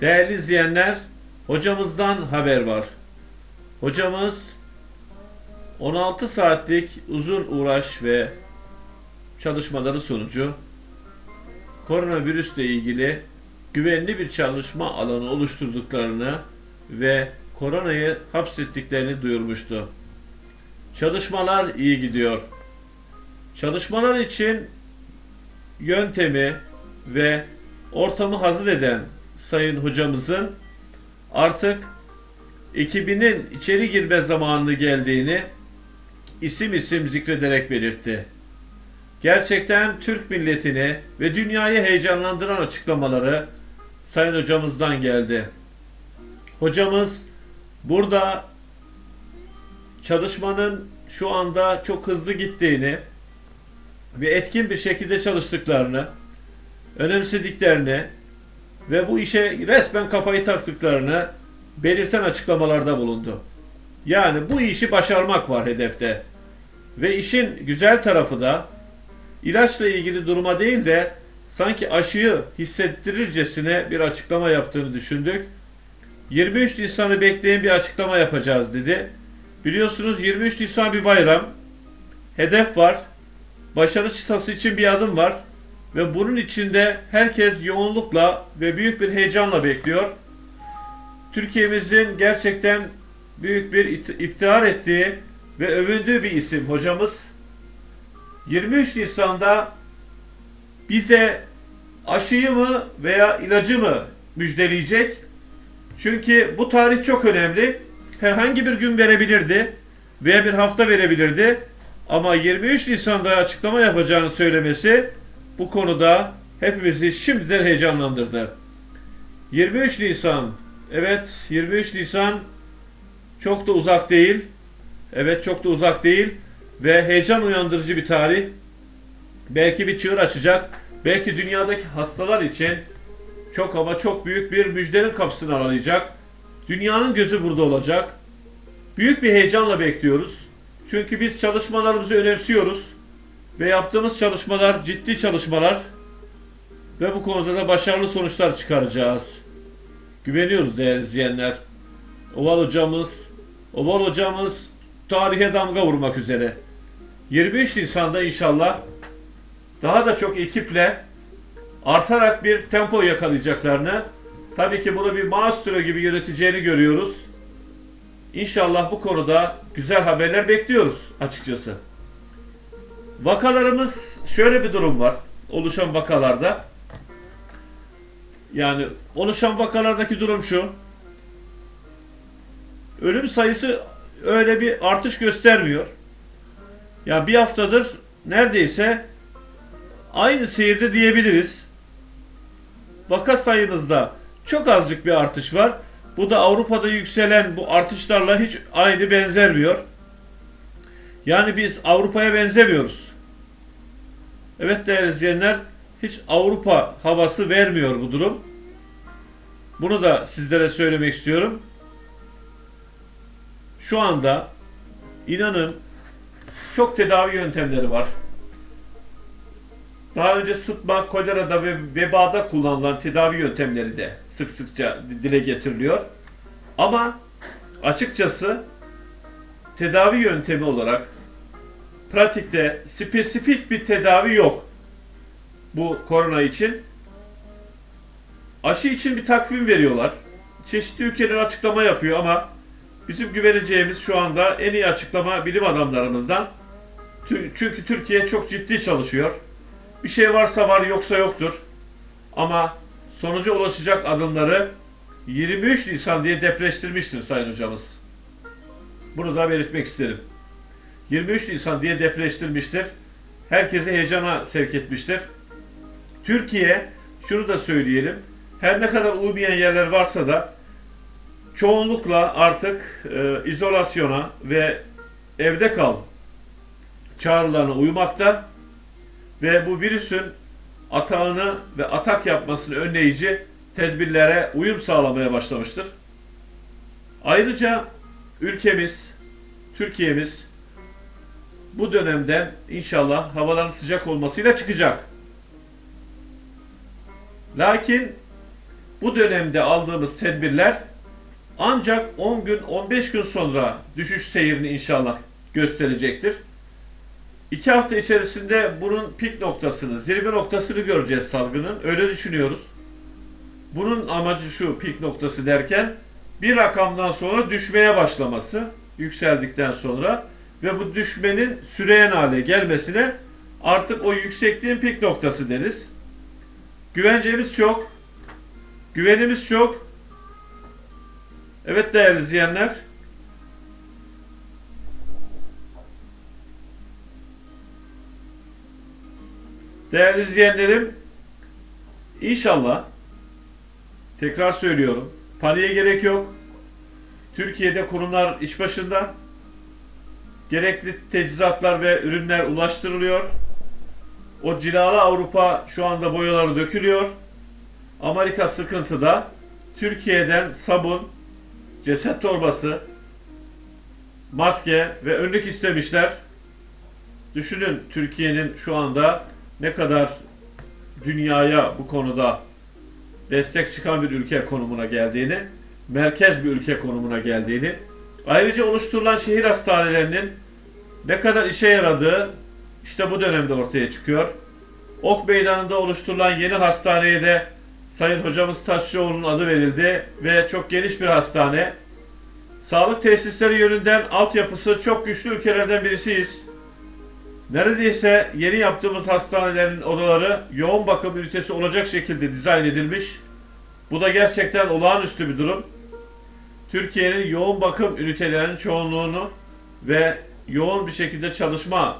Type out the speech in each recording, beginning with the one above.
Değerli izleyenler, hocamızdan haber var. Hocamız 16 saatlik uzun uğraş ve çalışmaları sonucu koronavirüsle ilgili güvenli bir çalışma alanı oluşturduklarını ve koronayı hapsettiklerini duyurmuştu. Çalışmalar iyi gidiyor. Çalışmalar için yöntemi ve ortamı hazır eden sayın hocamızın artık ekibinin içeri girme zamanını geldiğini isim isim zikrederek belirtti. Gerçekten Türk milletini ve dünyayı heyecanlandıran açıklamaları sayın hocamızdan geldi. Hocamız burada çalışmanın şu anda çok hızlı gittiğini ve etkin bir şekilde çalıştıklarını, önemsediklerini ve bu işe resmen kafayı taktıklarını belirten açıklamalarda bulundu. Yani bu işi başarmak var hedefte. Ve işin güzel tarafı da ilaçla ilgili duruma değil de sanki aşıyı hissettirircesine bir açıklama yaptığını düşündük. 23 Nisan'ı bekleyen bir açıklama yapacağız dedi. Biliyorsunuz 23 Nisan bir bayram. Hedef var. Başarı çıtası için bir adım var. Ve bunun içinde herkes yoğunlukla ve büyük bir heyecanla bekliyor. Türkiye'mizin gerçekten büyük bir iftihar ettiği ve övündüğü bir isim hocamız. 23 Nisan'da bize aşıyı mı veya ilacı mı müjdeleyecek? Çünkü bu tarih çok önemli. Herhangi bir gün verebilirdi veya bir hafta verebilirdi. Ama 23 Nisan'da açıklama yapacağını söylemesi bu konuda hepimizi şimdiden heyecanlandırdı. 23 Nisan, evet 23 Nisan çok da uzak değil. Evet çok da uzak değil ve heyecan uyandırıcı bir tarih. Belki bir çığır açacak. Belki dünyadaki hastalar için çok ama çok büyük bir müjdenin kapısını aralayacak. Dünyanın gözü burada olacak. Büyük bir heyecanla bekliyoruz. Çünkü biz çalışmalarımızı önemsiyoruz ve yaptığımız çalışmalar ciddi çalışmalar ve bu konuda da başarılı sonuçlar çıkaracağız. Güveniyoruz değerli izleyenler. Oval hocamız, Oval hocamız tarihe damga vurmak üzere. 23 Nisan'da inşallah daha da çok ekiple artarak bir tempo yakalayacaklarını, tabii ki bunu bir maestro gibi yöneteceğini görüyoruz. İnşallah bu konuda güzel haberler bekliyoruz açıkçası. Vakalarımız şöyle bir durum var. Oluşan vakalarda. Yani oluşan vakalardaki durum şu. Ölüm sayısı öyle bir artış göstermiyor. Ya bir haftadır neredeyse aynı seyirde diyebiliriz. Vaka sayımızda çok azıcık bir artış var. Bu da Avrupa'da yükselen bu artışlarla hiç aynı benzermiyor. Yani biz Avrupa'ya benzemiyoruz. Evet değerli izleyenler, hiç Avrupa havası vermiyor bu durum. Bunu da sizlere söylemek istiyorum. Şu anda inanın çok tedavi yöntemleri var. Daha önce sıtma, kolerada ve vebada kullanılan tedavi yöntemleri de sık sıkça dile getiriliyor. Ama açıkçası tedavi yöntemi olarak pratikte spesifik bir tedavi yok bu korona için. Aşı için bir takvim veriyorlar. Çeşitli ülkeler açıklama yapıyor ama bizim güveneceğimiz şu anda en iyi açıklama bilim adamlarımızdan. Çünkü Türkiye çok ciddi çalışıyor. Bir şey varsa var yoksa yoktur. Ama sonuca ulaşacak adımları 23 Nisan diye depreştirmiştir Sayın Hocamız. Bunu da belirtmek isterim. 23 Nisan diye depreştirmiştir. Herkesi heyecana sevk etmiştir. Türkiye, şunu da söyleyelim, her ne kadar uymayan yerler varsa da çoğunlukla artık e, izolasyona ve evde kal çağrılarına uymakta ve bu virüsün atağını ve atak yapmasını önleyici tedbirlere uyum sağlamaya başlamıştır. Ayrıca ülkemiz, Türkiye'miz bu dönemden inşallah havaların sıcak olmasıyla çıkacak. Lakin bu dönemde aldığımız tedbirler ancak 10 gün 15 gün sonra düşüş seyrini inşallah gösterecektir. 2 hafta içerisinde bunun pik noktasını, zirve noktasını göreceğiz salgının. Öyle düşünüyoruz. Bunun amacı şu pik noktası derken bir rakamdan sonra düşmeye başlaması yükseldikten sonra ve bu düşmenin süreyen hale gelmesine artık o yüksekliğin pik noktası deriz. Güvencemiz çok. Güvenimiz çok. Evet değerli izleyenler. Değerli izleyenlerim, inşallah tekrar söylüyorum, paniğe gerek yok. Türkiye'de kurumlar iş başında. Gerekli teçhizatlar ve ürünler ulaştırılıyor. O cilalı Avrupa şu anda boyaları dökülüyor. Amerika sıkıntıda. Türkiye'den sabun, ceset torbası, maske ve önlük istemişler. Düşünün Türkiye'nin şu anda ne kadar dünyaya bu konuda destek çıkan bir ülke konumuna geldiğini, merkez bir ülke konumuna geldiğini, ayrıca oluşturulan şehir hastanelerinin ne kadar işe yaradığı işte bu dönemde ortaya çıkıyor. Ok Meydanı'nda oluşturulan yeni hastaneye de Sayın Hocamız Taşçıoğlu'nun adı verildi ve çok geniş bir hastane. Sağlık tesisleri yönünden altyapısı çok güçlü ülkelerden birisiyiz. Neredeyse yeni yaptığımız hastanelerin odaları yoğun bakım ünitesi olacak şekilde dizayn edilmiş. Bu da gerçekten olağanüstü bir durum. Türkiye'nin yoğun bakım ünitelerinin çoğunluğunu ve yoğun bir şekilde çalışma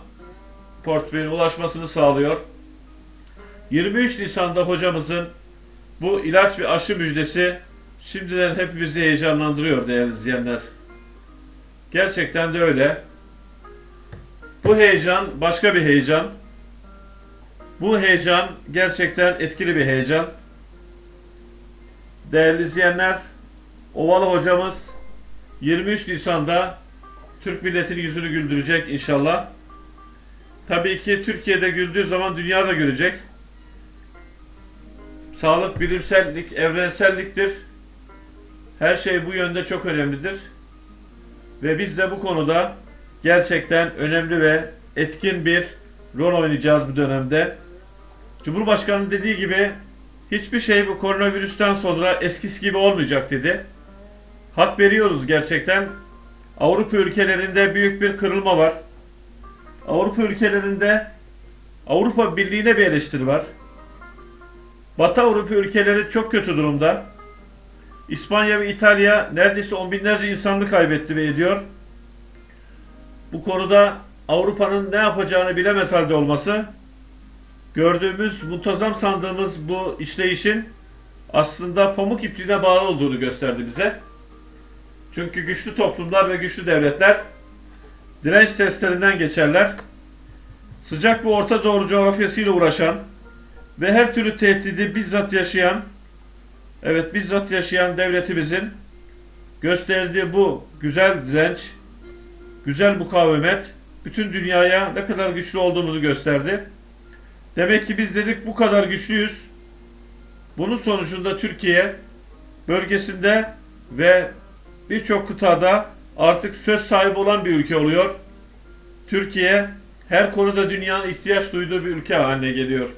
portföyüne ulaşmasını sağlıyor. 23 Nisan'da hocamızın bu ilaç ve aşı müjdesi şimdiden hepimizi heyecanlandırıyor değerli izleyenler. Gerçekten de öyle. Bu heyecan başka bir heyecan. Bu heyecan gerçekten etkili bir heyecan. Değerli izleyenler, Ovalı hocamız 23 Nisan'da Türk milletinin yüzünü güldürecek inşallah. Tabii ki Türkiye'de güldüğü zaman dünya da görecek. Sağlık bilimsellik, evrenselliktir. Her şey bu yönde çok önemlidir. Ve biz de bu konuda gerçekten önemli ve etkin bir rol oynayacağız bu dönemde. Cumhurbaşkanı dediği gibi hiçbir şey bu koronavirüsten sonra eskisi gibi olmayacak dedi. Hak veriyoruz gerçekten. Avrupa ülkelerinde büyük bir kırılma var. Avrupa ülkelerinde Avrupa Birliği'ne bir eleştiri var. Batı Avrupa ülkeleri çok kötü durumda. İspanya ve İtalya neredeyse on binlerce insanını kaybetti ve ediyor. Bu konuda Avrupa'nın ne yapacağını bilemez halde olması, gördüğümüz, muntazam sandığımız bu işleyişin aslında pamuk ipliğine bağlı olduğunu gösterdi bize. Çünkü güçlü toplumlar ve güçlü devletler direnç testlerinden geçerler. Sıcak bir Orta Doğu coğrafyasıyla uğraşan ve her türlü tehdidi bizzat yaşayan, evet bizzat yaşayan devletimizin gösterdiği bu güzel direnç, güzel mukavemet bütün dünyaya ne kadar güçlü olduğumuzu gösterdi. Demek ki biz dedik bu kadar güçlüyüz. Bunun sonucunda Türkiye bölgesinde ve birçok kıtada artık söz sahibi olan bir ülke oluyor. Türkiye her konuda dünyanın ihtiyaç duyduğu bir ülke haline geliyor.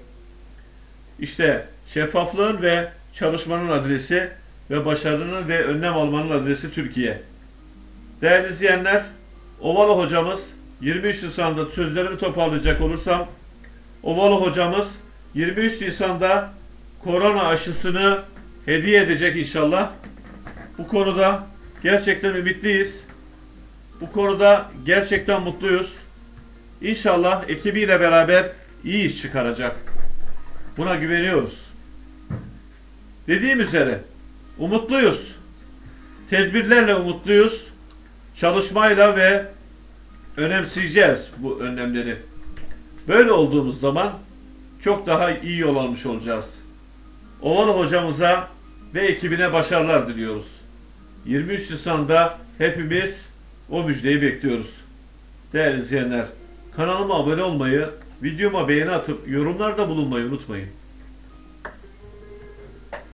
İşte şeffaflığın ve çalışmanın adresi ve başarının ve önlem almanın adresi Türkiye. Değerli izleyenler, Ovalı hocamız 23 Nisan'da sözlerimi toparlayacak olursam Ovalı hocamız 23 Nisan'da korona aşısını hediye edecek inşallah. Bu konuda gerçekten ümitliyiz. Bu konuda gerçekten mutluyuz. İnşallah ekibiyle beraber iyi iş çıkaracak. Buna güveniyoruz. Dediğim üzere umutluyuz. Tedbirlerle umutluyuz. Çalışmayla ve önemseyeceğiz bu önlemleri. Böyle olduğumuz zaman çok daha iyi yol almış olacağız. Ovalı hocamıza ve ekibine başarılar diliyoruz. 23 Nisan'da hepimiz o müjdeyi bekliyoruz. Değerli izleyenler, kanalıma abone olmayı, videoma beğeni atıp yorumlarda bulunmayı unutmayın.